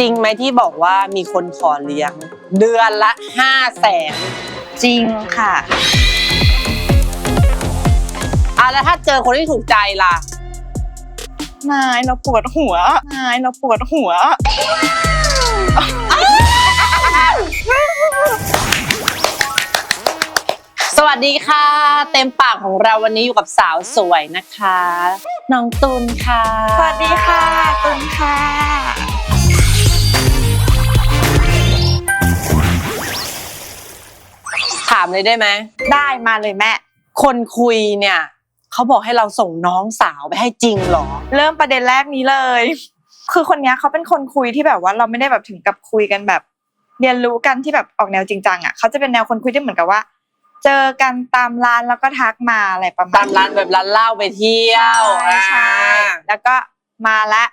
จริงไหมที่บอกว่ามีคนขอเลี้ยง เดือนละห้าแสนจริงค่ะอะแล้วถ้าเจอคนที่ถูกใจล่ะ นายเราปวดหัวนายเราปวดหัว สวัสดีค่ะ เต็มปากของเราวันนี้อยู่กับสาวสวยนะคะ น้องตุลค่ะ สวัสดีค่ะตุนค่ะามเลยได้ไหมได้มาเลยแม่ คนคุยเนี่ยเขาบอกให้เราส่งน้องสาวไปให้จริงเหรอ เริ่มประเด็นแรกนี้เลย คือคนเนี้ยเขาเป็นคนคุยที่แบบว่าเราไม่ได้แบบถึงกับคุยกันแบบ เรียนรู้กันที่แบบออกแนวจริงจังอะเขาจะเป็นแนวคนคุยที่เหมือนกับว่า เจอกันตามร้านแล้วก็ทักมาอะไรประมาณตามร้านแบบร้านเหล้าไปเที่ยวใช่ใช่อ่าแล้วก็มาละ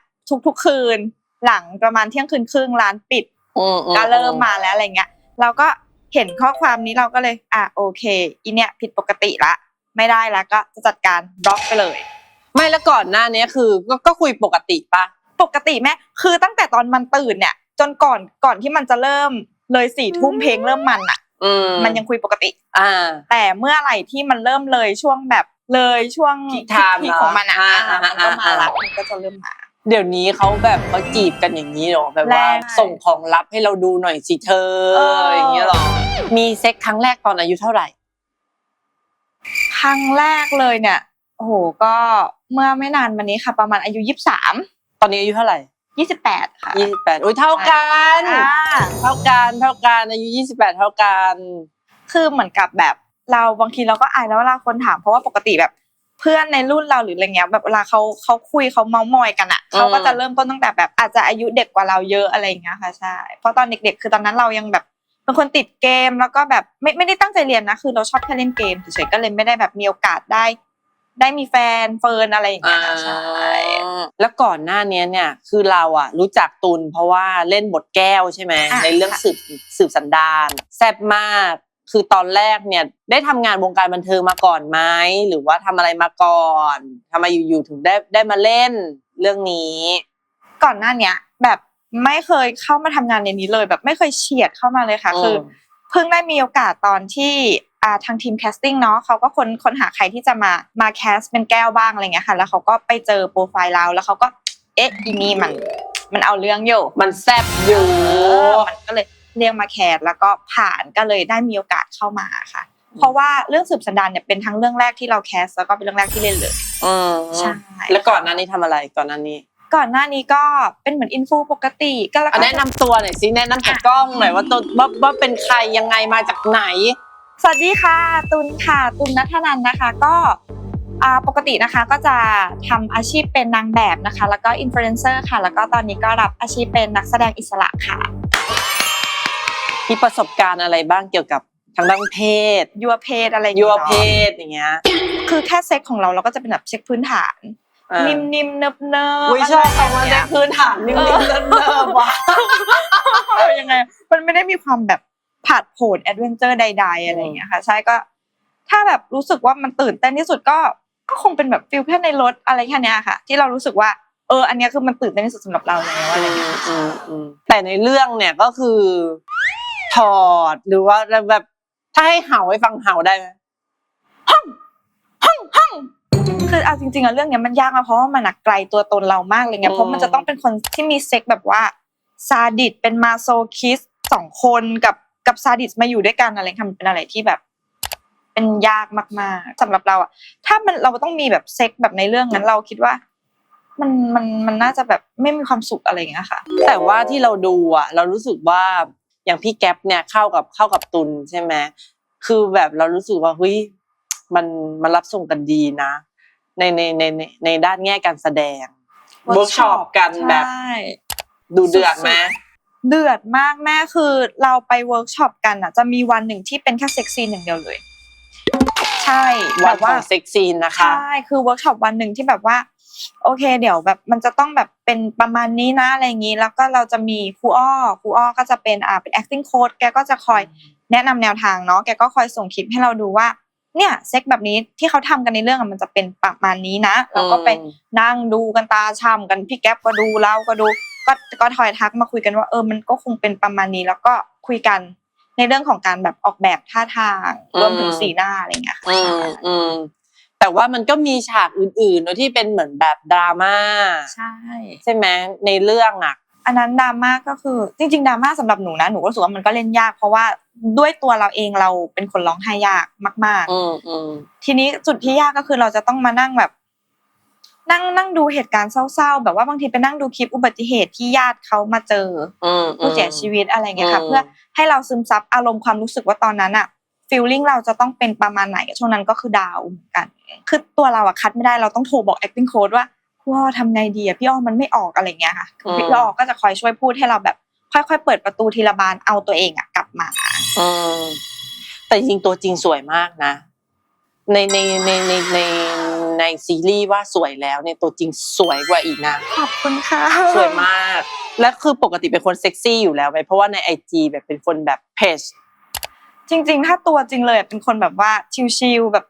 ทุกๆคืน หลังประมาณเที่ยงคืนครึ่งร้านปิดอือืก็เริ่มมาแล้วอะไรเงี้ยเราก็ เห็นข้อความนี้เราก็เลย อะโอเคอีเนี่ยผิดปกติละ ไม่ได้แล้วก็จะจัดการบล็อกไปเลย ไม่แล้วก่อนหน้านี้คือก็ก็คุยปกติปะปกติแม่คือตั้งแต่ตอนมันตื่นเนี่ย จนก่อนก่อนที่มันจะเริ่มเลยสี่ทุ่มเพลงเริ่มมันอะอืมมันยังคุยปกติ อ่า แต่เมื่อไหร่ที่มันเริ่มเลยช่วงแบบเลยช่วง Peak time พีคของมันอะอ่าอะมันก็มาอ่าละมันก็จะเริ่มมา เดี๋ยวนี้เขาแบบเขาจีบกันอย่างนี้เหรอแบบว่าแรง ส่งของลับให้เราดูหน่อยสิเธอเออออย่างเงี้ยเหรอมีเซ็กครั้งแรกตอนอายุเท่าไหร่ ครั้งแรกเลยเนี่ยโอ้โหก็เมื่อไม่นานมานี้ค่ะ ประมาณอายุยี่สิบสามตอนนี้อายุเท่าไหร่ยี่สิบแปดค่ะยี่สิบแปดอุ้ยเท่ากัน อ่าเท่ากันเท่ากันอายุยี่สิบแปดเท่ากัน คือเหมือนกับแบบเราบางทีเราก็อายแล้วเวลาคนถามเพราะว่าปกติแบบเพื่อนในรุ่นเราหรืออะไรเงี้ยแบบเวลาเขาเขาคุยเขาเมาส์มอยกันอะเขาก็จะเริ่มต้นตั้งแต่แบบอาจจะอายุเด็กกว่าเราเยอะอะไรอย่างเงี้ยค่ะใช่เพราะตอนเด็ก ๆ คือตอนนั้นเรายังแบบเป็นคนติดเกมแล้วก็แบบไม่ไม่ได้ตั้งใจเรียนนะคือเราชอบแค่เล่นเกมเฉยๆก็เลยไม่ได้แบบมีโอกาสได้ ได้มีแฟนเฟิร์นอะไรอย่างเงี้ยค่ะใช่แล้วก่อนหน้านี้เนี่ยคือเราอะรู้จักตุลเพราะว่าเล่นบทแก้วใช่ไหมอะในเรื่องค่ะสืบสืบสันดานแซ่บมาก คือตอนแรกเนี่ย ได้ทำงานวงการบันเทิงมาก่อนไหมหรือว่าทำอะไรมาก่อนทำไมอยู่ๆถึงได้ได้มาเล่นเรื่องนี้ ก่อนหน้าเนี้ย แบบไม่เคยเข้ามาทำงานในนี้เลย แบบไม่เคยเฉียดเข้ามาเลยค่ะอืมคือเพิ่งได้มีโอกาสตอนที่อ่าทางทีมแคสติ้งเนาะเขาก็ค้นค้นหาใครที่จะมามาแคสเป็นแก้วบ้างอะไรเงี้ยค่ะแล้วเขาก็ไปเจอโปรไฟล์เราแล้วเขาก็เอ๊ะอีนี่มัน มันเอาเรื่องอยู่ มันแซ่บอยู่เออมันก็เลย เรียกมาแคสแล้วก็ผ่านก็เลยได้มีโอกาสเข้ามาค่ะ เพราะว่าเรื่องสืบสันดานเนี่ยเป็นทั้งเรื่องแรกที่เราแคสแล้วก็เป็นเรื่องแรกที่เล่นเลยอืมใช่แล้วก่อนหน้านี้ทำอะไรก่อนหน้านี้ ก่อนหน้านี้ก็เป็นเหมือนอินฟูปกติ ก็แล้วอะก็แนะนำตัวหน่อยสิแนะนำจากกล้องหน่อยว่าตัวว่าว่าเป็นใครยังไงมาจากไหน สวัสดีค่ะ ตุลค่ะ ตุลนัทนันนะคะก็อ่าปกตินะคะก็จะทำอาชีพเป็นนางแบบนะคะ แล้วก็อินฟลูเอนเซอร์ค่ะ แล้วก็ตอนนี้ก็รับอาชีพเป็นนักแสดงอิสระค่ะ มีประสบการณ์อะไรบ้างเกี่ยวกับทางด้านเพศ ยัวเพศอะไรอย่างยัเงี้วยเนาะเพศอย่างเงี้ย คือแค่เซ็กของเราเราก็จะเป็นแบบเซ็กพื้นฐาน อ่า นิ่มๆเนิบเนิบอุ้ยชอบคำว่าในพื้นฐานนิ่มๆเนิบๆว่ะยังไงมันไม่ได้มีความแบบผาดโผนแอดเวนเจอร์ใด ๆ อะไรอย่างเงี้ยค่ะ ใช่ก็ถ้าแบบรู้สึกว่ามันตื่นเต้นที่สุดก็ก็คงเป็นแบบฟิลแค่ในรถอะไรแค่เนี้ยค่ะ ที่เรารู้สึกว่าเอออันเนี้ยคือมันตื่นเต้นที่สุดสำหรับเราแล้วอะไรเงี้ย อืมอืมแต่ในเรื่องเนี่ยก็คือ ถอดหรือว่าแบบถ้าให้เห่าให้ฟังเห่าได้ไหมคือเอาจริงๆอะเรื่องเนี้ยมันยากมากเพราะว่ามันอะไกลตัวตนเรามากเลยไงเพราะมันจะต้องเป็นคนที่มีเซ็กแบบว่าซาดิสเป็นมาโซคิสสองคนกับกับซาดิสมาอยู่ด้วยกันอะไรค่ะมันเป็นอะไรที่แบบ เป็นยากมากๆสำหรับเราอะถ้ามันเราต้องมีแบบเซ็กแบบในเรื่องนั้นเราคิดว่า มันมันมันน่าจะแบบไม่มีความสุขอะไรอย่างเงี้ยค่ะ แต่ว่าที่เราดูอะเรารู้สึกว่า อย่างพี่แก๊ปเนี่ยเข้ากับเข้ากับตุลใช่ไหมคือแบบเรารู้สึกว่าเฮ้ยมันมันรับส่งกันดีนะ ในในในในในด้านแง่การแสดงเวิร์กช็อปกันแบบใช่ดูเดือดไหมเดือดมากแม่คือเราไปเวิร์กช็อปกันอะ จะมีวันหนึ่งที่เป็นแค่เซ็กซีนอย่างเดียวเลย ใช่วัแบนบขว่าองเซ็กซีนนะคะใช่คือเวิร์กช็อปวันหนึ่งที่แบบว่า โอเค เดี๋ยวแบบมันจะต้องแบบเป็นประมาณนี้นะอะไรอย่างนี้แล้วก็เราจะมีครูอ้อครูอ้อก็จะเป็นอ่าเป็น acting coach แกก็จะคอยแนะนำแนวทางเนาะแกก็คอยส่งคลิปให้เราดูว่าเนี่ยเซ็กแบบนี้ที่เขาทำกันในเรื่องอะมันจะเป็นประมาณนี้นะเราก็ไปนั่งดูกันตาช่ำกันพี่แก๊ปก็ดูเราก็ดูก็ก็ทอยทักมาคุยกันว่าเออมันก็คงเป็นประมาณนี้แล้วก็คุยกันในเรื่องของการแบบออกแบบท่าทางรวมถึงสีหน้าอะไรอย่างเงี้ยค่ะอืมอืม แต่ว่ามันก็มีฉากอื่นๆเนอะที่เป็นเหมือนแบบดราม่าใช่ ใช่ไหมในเรื่องอะ อันนั้นดราม่าก็คือ จริงๆดราม่าสำหรับหนูนะหนูก็รู้สึกว่ามันก็เล่นยาก เพราะว่าด้วยตัวเราเองเราเป็นคนร้องไห้ยากมากอืมอืมๆ ทีนี้จุดที่ยากก็คือเราจะต้องมานั่งแบบ นั่งนั่งดูเหตุการณ์เศร้าๆ แบบว่าบางทีไปนั่งดูคลิปอุบัติเหตุที่ญาติเขามาเจอ อืม ผู้เสียชีวิตอะไรเงี้ยค่ะอืมเพื่อให้เราซึมซับอารมณ์ความรู้สึกว่าตอนนั้นอะ ฟีลลิ่งเราจะต้องเป็นประมาณไหนช่วงนั้นก็คือดาวเหมือนกัน คือตัวเราอะคัดไม่ได้เราต้องโทรบอก acting coach ว่าพี่อ้อทำไงดีอะพี่อ้อมันไม่ออกอะไรเงี้ยค่ะคือพี่อ้อก็จะคอยช่วยพูดให้เราแบบ ค่อยๆ เปิดประตูทีละบานเอาตัวเองอะกลับมาอืมแต่จริงๆตัวจริงสวยมากนะ ในในในในในในซีรีส์ว่าสวยแล้วในยตัวจริงสวยกว่าอีกนะขอบคุณค่ะสวยมาก และคือปกติเป็นคนเซ็กซี่อยู่แล้วไหมเพราะว่าในไอจีแบบเป็นคนแบบเพจ จริง ๆ ถ้าตัวจริงเลยเป็นคนแบบว่าชิลๆแบบ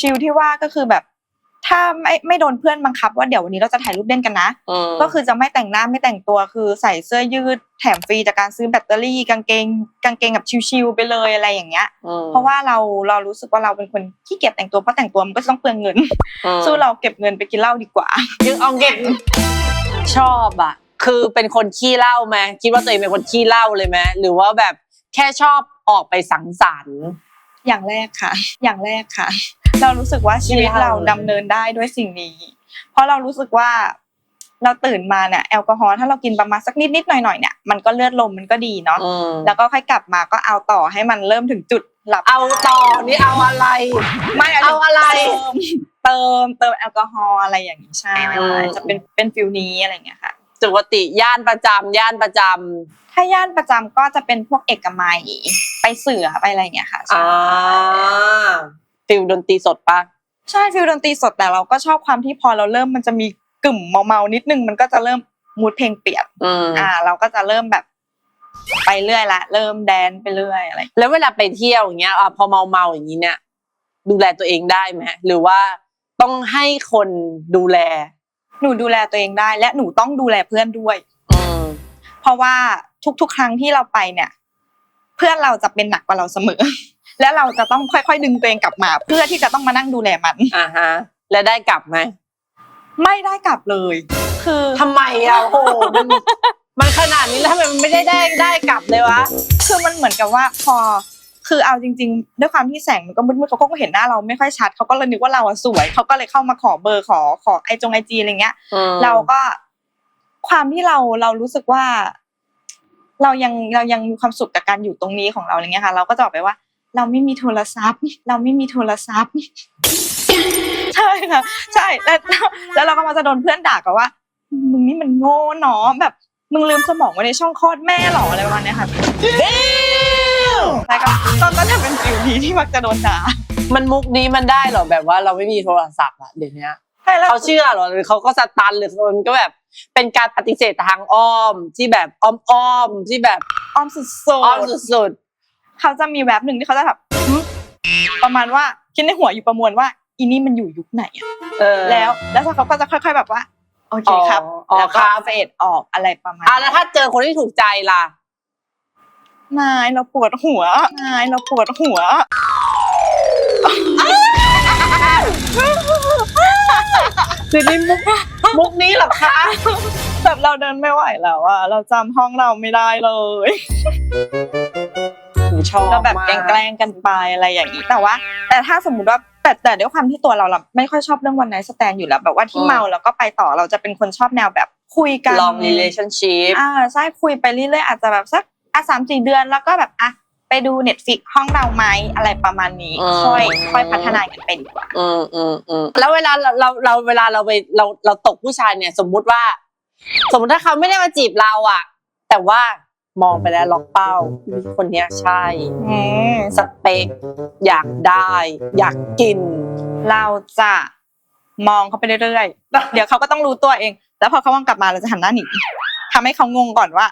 ชิลๆที่ว่าก็คือแบบถ้าไม่ไม่โดนเพื่อนบังคับว่าเดี๋ยววันนี้เราจะถ่ายรูปเล่นกันนะมก็คือจะไม่แต่งหน้าไม่แต่งตัวคือใส่เสื้อยืดแถมฟรีจากการซื้อแบตเตอรี่กางเกงกางเกงแบบชิวๆไปเลยอะไรอย่างเงี้ยมเพราะว่าเราเรารู้สึกว่าเราเป็นคนขี้เกียจแต่งตัวเพราะแต่งตัวมันก็จะต้องเปลืองเงินอืมสู้เราเก็บเงินไปกินเหล้าดีกว่ายังเอาเก็บชอบอะ คือเป็นคนขี้เหล้าไหมคิดว่าตัวเองเป็นคนขี้เหล้าเลยไหมหรือว่าแบบแค่ชอบ ออกไปสังสรรค์ อย่างแรกค่ะ อย่างแรกค่ะ เรารู้สึกว่าชีวิตไม่เอาเราดำเนินได้ด้วยสิ่งนี้ เพราะเรารู้สึกว่าเราตื่นมาเนี่ยแอลกอฮอล์ถ้าเรากินประมาณสักนิดนิดๆหน่อยหน่อยๆเนี่ยมันก็เลือดลมมันก็ดีเนาะอืมแล้วก็ค่อยกลับมาก็เอาต่อให้มันเริ่มถึงจุดหลับเอาต่อนี่เอาอะไร ไม่เอาอะไร เติมเติมแอลกอฮอล์อะไรอย่างนี้ใช่อืมจะเป็นเป็นฟิลนี้อะไรอย่างเงี้ยค่ะ ปกติย่านประจำย่านประจำถ้าย่านประจำก็จะเป็นพวกเอกมัยไปเสือไปอะไรอย่างเงี้ยค่ะใช่อ่าฟิลดนตรีสดปะใช่ฟิลดนตรีสดแต่เราก็ชอบความที่พอเราเริ่มมันจะมีกึ่มเมาๆนิดนึงมันก็จะเริ่มมูดเพลงเปลี่ยนอืมอ่า เราก็จะเริ่มแบบไปเรื่อยละเริ่มแดนไปเรื่อยอะไรแล้วเวลาไปเที่ยวอย่างเงี้ยอะพอเมาเมาๆอย่างนี้เนี่ย ดูแลตัวเองได้ไหมหรือว่าต้องให้คนดูแล หนูดูแลตัวเองได้ และหนูต้องดูแลเพื่อนด้วย อืมเพราะว่าทุกๆ ครั้งที่เราไปเนี่ย เพื่อนเราจะเป็นหนักกว่าเราเสมอ และเราจะต้องค่อยๆดึงตัวเองกลับมา เพื่อที่จะต้องมานั่งดูแลมัน อ่าฮะ แล้วได้กลับไหมไม่ได้กลับเลย คือทำไมอะโอ้โหมันมันขนาดนี้แล้วทำไมมันไม่ได้ได้ได้กลับเลยวะ คือมันเหมือนกับว่าพอ คือเอาจริง ๆ ด้วยความที่แสงมันก็มืดๆเขาก็เห็นหน้าเราไม่ค่อยชัดเขาก็เลยนึกว่าเราอะสวยเขาก็เลยเข้ามาขอเบอร์ขอขอไอจงไอจีอะไรเงี้ยอืมเราก็ความที่เราเรารู้สึกว่า เรายังเรายังมีความสุขกับการอยู่ตรงนี้ของเราอะไรเงี้ยค่ะ เราก็จะบอกไปว่า เราไม่มีโทรศัพท์ เราไม่มีโทรศัพท์ใช่ค่ะใช่แล้วแล้วเราก็มาจะโดนเพื่อนด่ากันว่ามึงนี่มันโง่เนาะแบบมึงลืมสมองไว้ในช่องคลอดแม่หรออะไรประมาณเนี้ยค่ะ ใช่ก็ก็ก็จะเป็นฟิวนี้ที่มักจะโดนด่ามันมุกนี้มันได้เหรอแบบว่าเราไม่มีโทรศัพท์อะเดี๋ยวนี้ใช่แล้วเขาเชื่อเหรอหรือเขาก็สตันหรือมันก็แบบเป็นการปฏิเสธทางอ้อมที่แบบอ้อมๆที่แบบอ้อมสุดอ้อมๆสุดเขาจะมีแวบหนึ่งที่เขาจะแบบหึประมาณว่าคิดในหัวอยู่ประมวลว่าอีนี่มันอยู่ยุคไหนอะๆเออแล้วแล้วเขาก็จะค่อย ๆ แบบว่า โอเคครับอ๋อแล้วก็ครับเฟดออกอะไรประมาณอะแล้วถ้าเจอคนที่ถูกใจล่ะ นายเราปวดหัว นายเราปวดหัว คือนี่มุกมุกนี้เหรอคะแบบเราเดินไม่ไหวแล้วอะเราจำห้องเราไม่ได้เลย หนูชอบแล้วแบบมากแกล้งๆกันไปอะไรอย่างนี้แต่ว่า แต่ถ้าสมมุติว่าแต่แต่ด้วยความที่ตัวเราเราไม่ค่อยชอบเรื่องวันไนสแตนอยู่แล้วแบบว่าที่เมาแล้วก็ไปต่อเราจะเป็นคนชอบแนวแบบคุยกัน long relationship อ่าใช่คุยไปเรื่อยๆอาจจะแบบสัก อะสามสี่เดือนแล้วก็แบบอะไปดูเน็ตฟิกห้องเราไหมอะไรประมาณนี้อืมค่อยค่อยพัฒนากันไปดีกว่า อืมอืมอืมแล้วเวลาเราเราเราเวลาเราไปเราเราตกผู้ชายเนี่ย สมมุติว่า สมมติถ้าเขาไม่ได้มาจีบเราอะแต่ว่ามองไปแล้วล็อกเป้า คนเนี้ยใช่อืมสเปคอยากได้ อยากกิน เราจะมองเขาไปเรื่อยๆ เดี๋ยวเขาก็ต้องรู้ตัวเอง แล้วพอเขามองกลับมาเราจะหันหน้าหนีทำให้เขางงก่อนว่า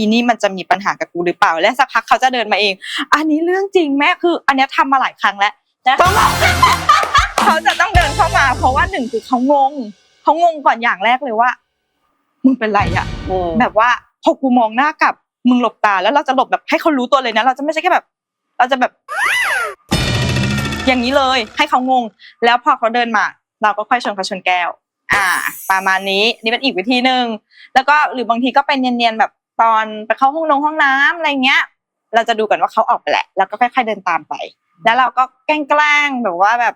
อีนี่มันจะมีปัญหากับกูหรือเปล่า และสักพักเขาจะเดินมาเอง อันนี้เรื่องจริงแม่คือ อันเนี้ยทำมาหลายครั้งแล้วแล้วเขาจะต้องเดินเข้ามา เพราะว่าหนึ่งคือเขางงเขางงก่อนอย่างแรกเลยว่ามึงเป็นไรอะอืมแบบว่าพอกูมองหน้ากลับมึงหลบตาแล้วเราจะหลบแบบให้เขารู้ตัวเลยนะ เราจะไม่ใช่แค่แบบ เราจะแบบ อย่างนี้เลยให้เขางง แล้วพอเขาเดินมา เราก็ค่อยชวนเขาชนแก้ว อ่า ประมาณนี้นี่เป็นอีกวิธีหนึ่งแล้วก็หรือบางทีก็เป็นเนียนๆแบบ ตอนไปเข้าห้องนงห้องน้ำอะไรเงี้ย เราจะดูก่อนว่าเขาออกไปแหละ แล้วก็ค่อยๆเดินตามไป แล้วเราก็แกล้งๆแบบว่าแบบ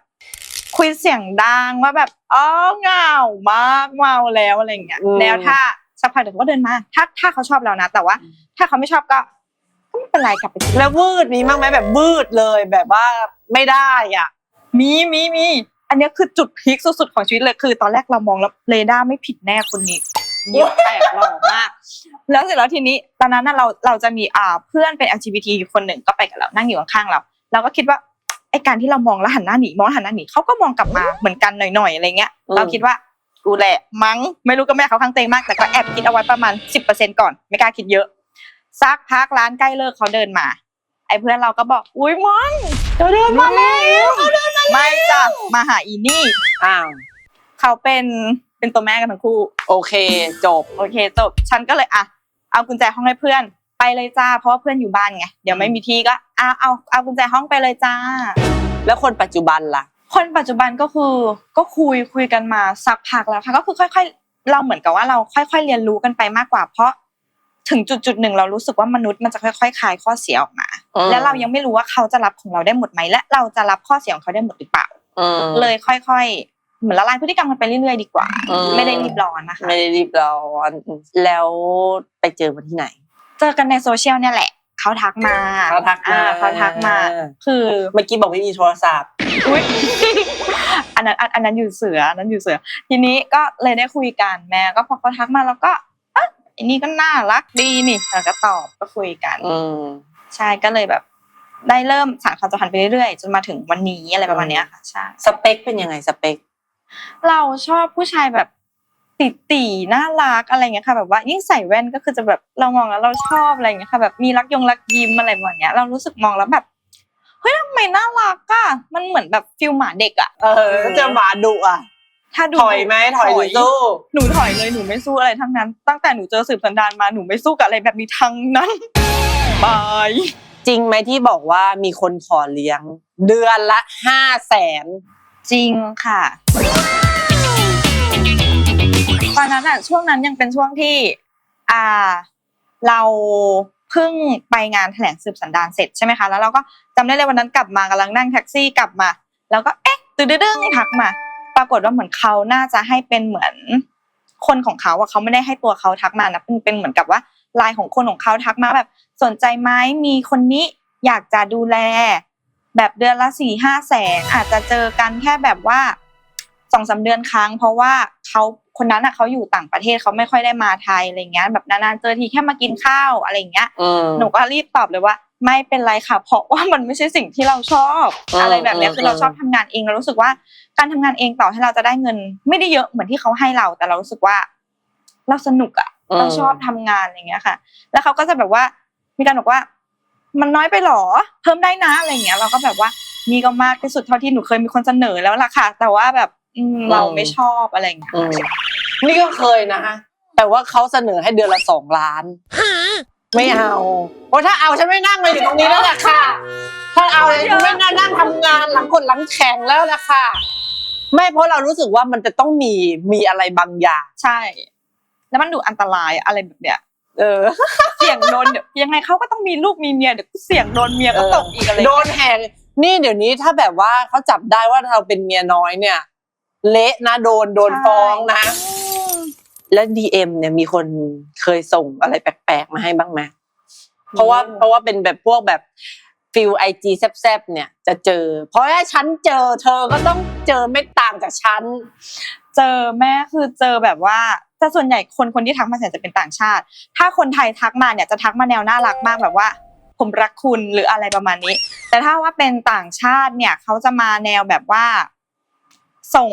คุยเสียงดังว่าแบบอ๋อเหงามากเมาแล้วอะไรเงี้ยอืมแล้วถ้าสักพักเดี๋ยวเขาก็เดินมาถ้าถ้าเขาชอบเรานะ แต่ว่า ถ้าเขาไม่ชอบก็ก็ไม่เป็นไรกลับไปกินแล้ววืดมีมั้งไหมแบบวืดเลยแบบว่าไม่ได้อะมีมีมีอันเนี้ยคือจุดพีคสุดๆของชีวิตเลยคือ ตอนแรกเรามองแล้วเรดาร์ไม่ผิดแน่คนนี้เยี่ยมแตกหล่อมาก แล้วเสร็จแล้วทีนี้ตอนนั้นน่ะเราเราจะมีอ่าเพื่อนเป็น LGBT อยู่คนหนึ่งก็ไปกับเรานั่งอยู่ข้างๆเราเราก็คิดว่าไอการที่เรามองแล้วหันหน้าหนีมองแล้วหันหน้าหนีเขาก็มองกลับมาเหมือนกันหน่อยๆอะไรเงี้ยอืมเราคิดว่ากูแหละมั้งไม่รู้ก็แม่เขาข้างเตงมากแต่ก็แอบคิดเอาไว้ประมาณสิบเปอร์เซ็นก่อนไม่กล้าคิดเยอะสักพักร้านใกล้เลิกเขาเดินมา ไอ้เพื่อนเราก็บอกอุ้ยมึงเขาเดินมาแล้วเขาเดินมาไม่จ้ะมาหาอีนี่อ้าวเขาเป็น เป็นตัวแม่กันทั้งคู่ โอเค จบ โอเคจบ ฉันก็เลยอะเอากุญแจห้องให้เพื่อน ไปเลยจ้า เพราะว่าเพื่อนอยู่บ้านไง เดี๋ยวไม่มีที่ก็เอาเอาเอากุญแจห้องไปเลยจ้า แล้วคนปัจจุบันล่ะ คนปัจจุบันก็คือก็คุยคุยกันมาสักพักแล้วค่ะ ก็คือค่อย ๆ เราเหมือนกับว่าเราค่อย ๆ เรียนรู้กันไปมากกว่า เพราะถึงจุดจุดๆหนึ่งเรารู้สึกว่ามนุษย์มันจะค่อยๆคลายข้อเสียออกมาอืมและเรายังไม่รู้ว่าเขาจะรับของเราได้หมดไหมและเราจะรับข้อเสียของเขาได้หมดหรือเปล่าอืมเลยค่อยๆ เหมือนละลายพฤติกรรมกันไปเรื่อยๆดีกว่าอืมไม่ได้รีบร้อนนะคะ ไม่ได้รีบร้อนแล้วไปเจอมาที่ไหน เจอกันในโซเชียลเนี่ยแหละเขาทักมาเขาทักมาอ่เขาทักมา คือเมื่อกี้บอกไม่มีโทรศัพท์อุ้ยอันนั้นอันอันนั้นอยู่เสืออันนั้นอยู่เสือ ทีนี้ก็เลยได้คุยกันแม่ก็พอเขาทักมาแล้วก็อะอันนี้ก็น่ารักดีนี่แล้วก็ตอบก็คุยกันอืมใช่ก็เลยแบบ ได้เริ่มสานความสัมพันธ์ไปเรื่อยๆจนมาถึงวันนี้อะไรประมาณเนี้ยค่ะใช่สเปคเป็นยังไงสเปค เราชอบผู้ชายแบบติตีน่ารักอะไรเงี้ยค่ะ แบบว่ายิ่งใส่แว่นก็คือจะแบบเรามองแล้วเราชอบอะไรเงี้ยค่ะ แบบมีรักยงรักยิ้มอะไรประมาณเนี้ย เรารู้สึกมองแล้วแบบเฮ้ยทำไมน่ารักอะมันเหมือนแบบฟิลหมาเด็กอะเออเจอหมาดุอะถ้าดูถอยไหมถอยหรือสู้หนูถอยเลยหนูไม่สู้อะไรทั้งนั้น ตั้งแต่หนูเจอสืบสันดานมาหนูไม่สู้กับอะไรแบบนี้ทั้งนั้นบายจริงไหมที่บอกว่ามีคนขอเลี้ยง เดือนละห้าแสน จริงค่ะ ตอนนั้นอะช่วงนั้นยังเป็นช่วงที่อ่าเราเพิ่งไปงานแถลงสืบสันดานเสร็จใช่ไหมคะแล้วเราก็จำได้เลยวันนั้นกลับมากำลังนั่งแท็กซี่กลับมา แล้วก็เอ๊ะตื่นดึงทักมา ปรากฏว่าเหมือนเขาน่าจะให้เป็นเหมือนคนของเขาอะเขาไม่ได้ให้ตัวเขาทักมานะเป็นเป็นเหมือนกับว่าไลน์ของคนของเขาทักมาแบบสนใจไหมมีคนนี้อยากจะดูแล แบบเดือนละสี่ห้าแสนอาจจะเจอกันแค่แบบว่าสองสามเดือนครั้ง เพราะว่าเขาคนนั้นอะเขาอยู่ต่างประเทศเขาไม่ค่อยได้มาไทยอะไรเงี้ย แบบนานๆเจอทีแค่มากินข้าวอะไรเงี้ยอืมหนูก็รีบตอบเลยว่า ไม่เป็นไรค่ะ เพราะว่ามันไม่ใช่สิ่งที่เราชอบอืมอะไรแบบเนี้ยอืมคือเราชอบทำงานเองเรารู้สึกว่าการทำงานเองต่อให้เราจะได้เงิน ไม่ได้เยอะเหมือนที่เขาให้เราแต่เรารู้สึกว่า เราสนุกอะเราชอบทำงานอะไรเงี้ยค่ะ แล้วเขาก็จะแบบว่ามีการบอกว่า มันน้อยไปหรอ เพิ่มได้นะอะไรเงี้ยเราก็แบบว่านี่ก็มากที่สุดเท่าที่หนูเคยมีคนเสนอแล้วล่ะค่ะ แต่ว่าแบบอืมเราไม่ชอบอะไรเงี้ยอืมนี่ก็เคยนะแต่ว่าเขาเสนอให้เดือนละสองล้านไม่เอาเพราะถ้าเอาฉันไม่นั่งมาอยู่ตรงนี้แล้วแหละค่ะ ถ้าเอาฉันไม่นั่งนั่งทำงานหลังกดหลังแข็งแล้วแหละค่ะไม่เพราะเรารู้สึกว่ามันจะต้องมีมีอะไรบางอย่างใช่ แล้วมันดูอันตรายอะไรแบบเนี้ย เออ เสี่ยงโดนเดี๋ยวยังไงเขาก็ต้องมีลูกมีเมียเดี๋ยวเสี่ยงโดนเมียก็ตกอีกอะไรโดนแหกนี่เดี๋ยวนี้ถ้าแบบว่าเขาจับได้ว่าเราเป็นเมียน้อยเนี่ย เละนะโดนโดนฟ้องนะ แล้วดีเอ็มเนี่ยมีคนเคยส่งอะไรแปลกๆมาให้บ้างไหมเพราะว่าเพราะว่าเป็นแบบพวกแบบฟิลไอจีแซบๆเนี่ยจะเจอ เพราะถ้าฉันเจอเธอก็ต้องเจอไม่ต่างจากฉัน เจอแม่คือเจอแบบว่า แต่ส่วนใหญ่คนคนที่ทักมาส่วนใหญ่จะเป็นต่างชาติ ถ้าคนไทยทักมาเนี่ยจะทักมาแนวน่ารักมากแบบว่า ผมรักคุณหรืออะไรประมาณนี้ แต่ถ้าว่าเป็นต่างชาติเนี่ยเขาจะมาแนวแบบว่า ส่ง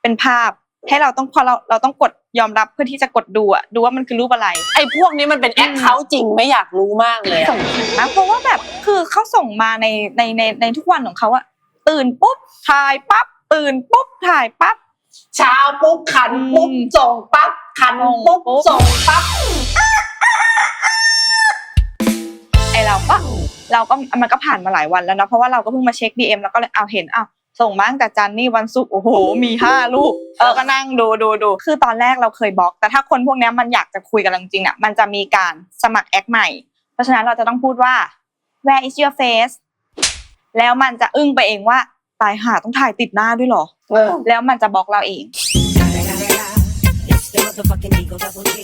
เป็นภาพให้เราต้องพอเราเราต้องกดยอมรับเพื่อที่จะกดดูอะดูว่ามันคือรูปอะไร ไอ้พวกนี้มันเป็นแอคเคาท์จริงไม่อยากรู้มากเลยอะส่งถึงนะเพราะว่าแบบคือเขาส่งมาในในในในทุกวันของเขาอะตื่นปุ๊บถ่ายปั๊บตื่นปุ๊บถ่ายปั๊บ เช้าปุ๊บขันปุ๊บอืมส่งปั๊บขันปุ๊บปุ๊บส่งปั๊บไอเราก็เราก็มันก็ผ่านมาหลายวันแล้วเนาะเพราะว่าเราก็เพิ่งมาเช็คดีเอ็มแล้วก็เลยเอาเห็นอ้าวส่งมาตั้งแต่จันทร์นี่วันศุกร์โอ้โหมีห้าลูกเออก็นั่งดูดูดูคือตอนแรกเราเคยบล็อก แต่ถ้าคนพวกเนี้ยมันอยากจะคุยกันจริงๆอะมันจะมีการสมัครแอคใหม่ เพราะฉะนั้นเราจะต้องพูดว่า where is your face แล้วมันจะอึ้งไปเองว่า ตายหาต้องถ่ายติดหน้าด้วยเหรอ เออ แล้วมันจะบล็อกเราเอง It's the motherfucking Eagle Double G.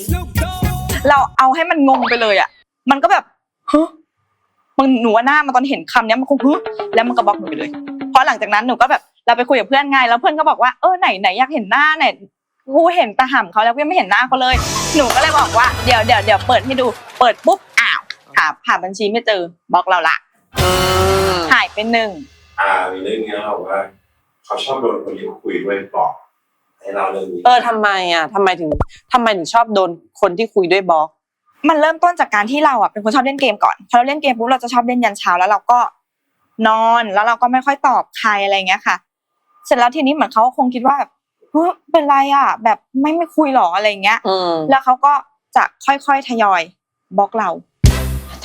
เราเอาให้มันงงไปเลยอะ มันก็แบบฮะมันหนูว่าหน้ามันตอนเห็นคำเนี้ยมันคงฮึแล้วมันก็บล็อกหนูไปเลยเพราะหลังจากนั้นหนูก็แบบเราไปคุยกับเพื่อนไงแล้วเพื่อนก็บอกว่าเออไหนไหนอยากเห็นหน้าไหนกูเห็นแตาห่ำเขาแล้วกูยังไม่เห็นหน้าเขาเลย หนูก็เลยบอกว่าเดี๋ยวเดี๋ยวเดี๋ยวเปิดให้ดูเปิดปุ๊บอ้าวหาหาบัญชีไม่เจอบล็อกเราละอืมหายไปหนึ่ง อ่ามีเรื่องนี้เขาบอกว่า เขาชอบโดนคนที่คุยด้วยบอกให้เราเรื่องนี้เออทำไมอะทำไมถึงทำไมถึงชอบโดนคนที่คุยด้วยบล็อก มันเริ่มต้นจากการที่เราอะเป็นคนชอบเล่นเกมก่อนพอเราเล่นเกมปุ๊บเราจะชอบเล่นยันเช้าแล้วเราก็นอนแล้วเราก็ไม่ค่อยตอบใครอะไรเงี้ยค่ะ เสร็จแล้วทีนี้เหมือนเขาก็คงคิดว่าแบบเฮ้ยเป็นไรอะ แบบไม่ไม่คุยหรออะไรเงี้ย อืมแล้วเขาก็จะค่อยๆทยอยบล็อกเรา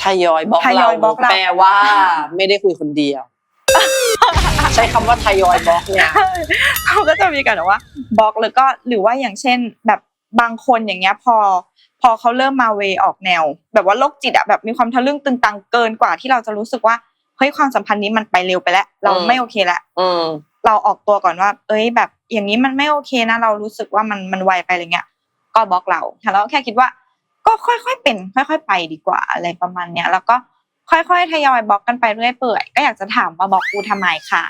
ทยอยบล็อกทยเราอยบล็อกเรา แปลว่า ไม่ได้คุยคนเดียว ใช้คำว่าทยอยบล็อกเนี่ย เขาก็จะมีกันแบบว่าบล็อกหรือก็หรือว่าอย่างเช่นแบบบางคนอย่างเงี้ยพอ พอเขาเริ่มมาเวออกแนว แบบว่าโรคจิตอะแบบมีความทะลึ่งตึงตังเกินกว่าที่เราจะรู้สึกว่าเฮ้ยความสัมพันธ์นี้มันไปเร็วไปแล้ว เราอืม ไม่โอเคแล้ว อืม เราออกตัวก่อนว่า เอ้ย แบบอย่างนี้มันไม่โอเคนะ เรารู้สึกว่ามันมันไวไปอะไรเงี้ย ก็บล็อกเราแต่เราแค่คิดว่า ก็ค่อยๆเป็น ค่อย ๆ ไปดีกว่าอะไรประมาณเนี้ย แล้วก็ ค่อยๆทยอยบล็อกกันไปเรื่อยเปื่อยก็อยากจะถามว่าบล็อกกูทำไมคะ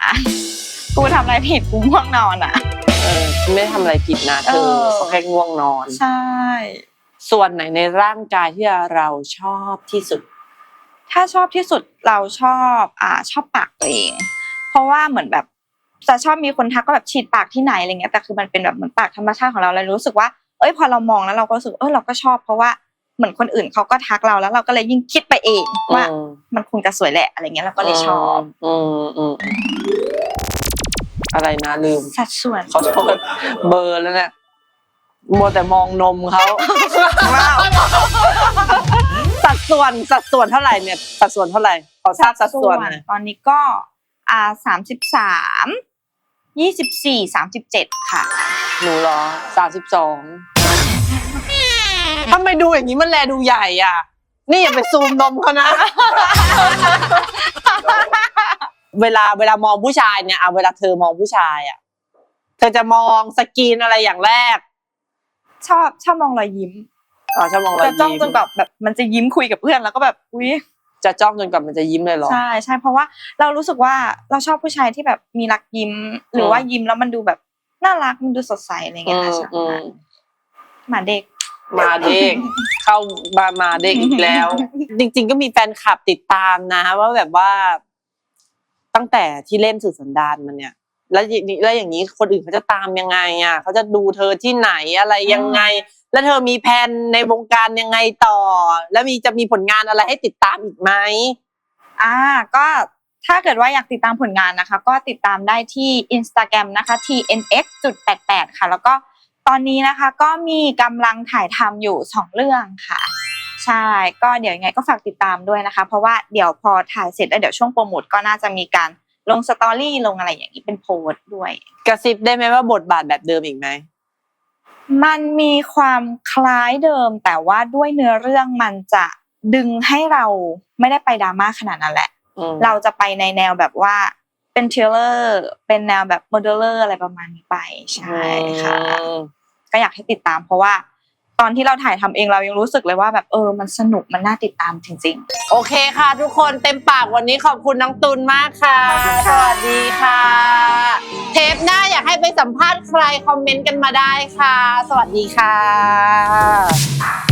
กูทำอะไรผิดกูง่วงนอนอะเออไม่ได้ทำอะไรผิดนะเธอเออเขาแค่ง่วงนอน ใช่ ส่วนไหนในร่างกายที่เราชอบที่สุด ถ้าชอบที่สุดเราชอบอ่าชอบปากตัวเอง เพราะว่าเหมือนแบบจะชอบมีคนทักก็แบบฉีดปากที่ไหนอะไรเงี้ยแต่คือมันเป็นแบบเหมือนปากธรรมชาติของเราเลยรู้สึกว่าเอ้ยพอเรามองแล้วเราก็รู้สึกเออเราก็ชอบเพราะว่า เหมือนคนอื่นเขาก็ทักเราแล้วเราก็เลยยิ่งคิดไปเองว่าอืมมันคงจะสวยแหละอะไรเงี้ยเราก็เลยชอบอืมอืมอะไรนะลืมสัดส่วนขอโทษเบอร์แล้วเนี่ยมัวแต่มองนมเขาว้าวสัดส่วนสัดส่วนเท่าไหร่เนี่ยสัดส่วนเท่าไหร่ขอทราบสัดส่วนหน่อยตอนนี้ก็อ่าสามสิบสามยี่สิบสี่สามสิบเจ็ดค่ะหนูเหรอสามสิบสอง ทำไมดูอย่างนี้มันแลดูใหญ่อะ นี่อย่าไปซูมนมเขานะ เวลาเวลามองผู้ชายเนี่ยเอาเวลาเธอมองผู้ชายอะ เธอจะมองสกรีนอะไรอย่างแรกชอบชอบมองรอยยิ้มอ๋อชอบมองรอยจะจ้องยิ้มจนแบบแบบมันจะยิ้มคุยกับเพื่อนแล้วก็แบบอุ้ยจะจ้องจนกว่ามันจะยิ้มเลยเหรอ ใช่ใช่เพราะว่าเรารู้สึกว่าเราชอบผู้ชายที่แบบมีรักยิ้ม หรือว่ายิ้มแล้วมันดูแบบน่ารักมันดูสดใสอะไรเงี้ยค่ะอืมใช่อืม หมาเด็ก มาเด็ก เข้ามามาเด็กอีกแล้ว จริง ๆ ก็มีแฟนคลับติดตามนะว่าแบบว่า ตั้งแต่ที่เล่นสื่อสันดานมันเนี่ย แล้วอย่างนี้แล้วอย่างนี้คนอื่นเขาจะตามยังไงอะเขาจะดูเธอที่ไหนอะไรยังไง แล้วเธอมีแผนในวงการยังไงต่อ แล้วมีจะมีผลงานอะไรให้ติดตามอีกไหมอ่า ก็ถ้าเกิดว่าอยากติดตามผลงานนะคะ ก็ติดตามได้ที่ Instagram นะคะ tnx จุด88 ค่ะ แล้วก็ ตอนนี้นะคะก็มีกำลังถ่ายทำอยู่สองเรื่องค่ะใช่ก็เดี๋ยวยังไงก็ฝากติดตามด้วยนะคะ เพราะว่าเดี๋ยวพอถ่ายเสร็จแล้วเดี๋ยวช่วงโปรโมทก็น่าจะมีการลงสตอรี่ลงอะไรอย่างนี้เป็นโพสต์ด้วย กระซิบได้ไหมว่าบทบาทแบบเดิมอีกไหมมันมีความคล้ายเดิม แต่ว่าด้วยเนื้อเรื่องมันจะดึงให้เราไม่ได้ไปดราม่าขนาดนั้นแหละอืมเราจะไปในแนวแบบว่า เป็นเทรลเลอร์เป็นแนวแบบโมเดลเลอร์อะไรประมาณนี้ไปใช่ค่ะอืมก็อยากให้ติดตามเพราะว่าตอนที่เราถ่ายทำเองเรายังรู้สึกเลยว่าแบบเออมันสนุกมันน่าติดตามจริงโอเคค่ะ ทุกคนเต็มปากวันนี้ขอบคุณน้องตุลมากค่ะ สวัสดีค่ะ เทปหน้าอยากให้ไปสัมภาษณ์ใครคอมเมนต์กันมาได้ค่ะ สวัสดีค่ะ